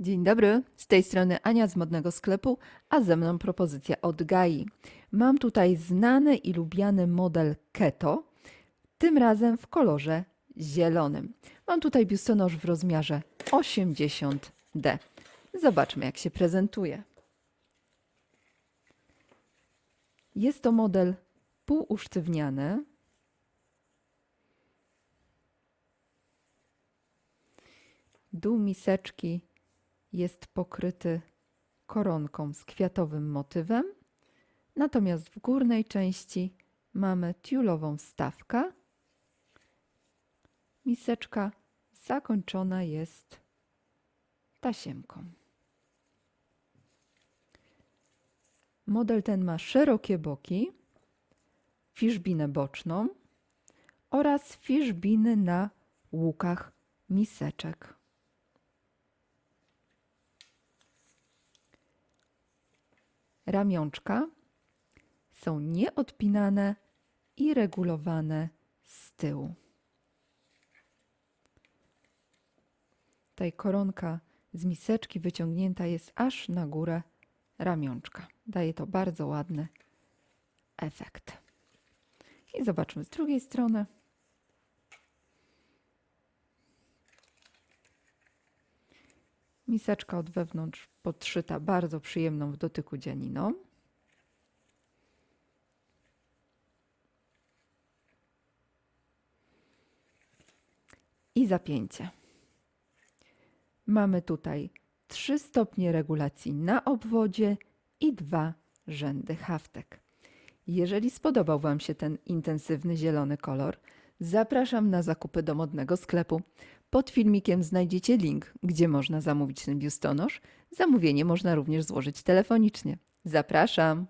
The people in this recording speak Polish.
Dzień dobry, z tej strony Ania z modnego sklepu, a ze mną propozycja od Gai. Mam tutaj znany i lubiany model Keto, tym razem w kolorze zielonym. Mam tutaj biustonosz w rozmiarze 80D. Zobaczmy, jak się prezentuje. Jest to model półusztywniany. Dół miseczki jest pokryty koronką z kwiatowym motywem, natomiast w górnej części mamy tiulową wstawkę. Miseczka zakończona jest tasiemką. Model ten ma szerokie boki, fiszbinę boczną oraz fiszbiny na łukach miseczek. Ramionczka są nieodpinane i regulowane z tyłu. Tutaj koronka z miseczki wyciągnięta jest aż na górę ramionczka. Daje to bardzo ładny efekt. I zobaczmy z drugiej strony. Miseczka od wewnątrz podszyta bardzo przyjemną w dotyku dzianiną. I zapięcie. Mamy tutaj trzy stopnie regulacji na obwodzie i dwa rzędy haftek. Jeżeli spodobał Wam się ten intensywny zielony kolor, zapraszam na zakupy do modnego sklepu. Pod filmikiem znajdziecie link, gdzie można zamówić ten biustonosz. Zamówienie można również złożyć telefonicznie. Zapraszam!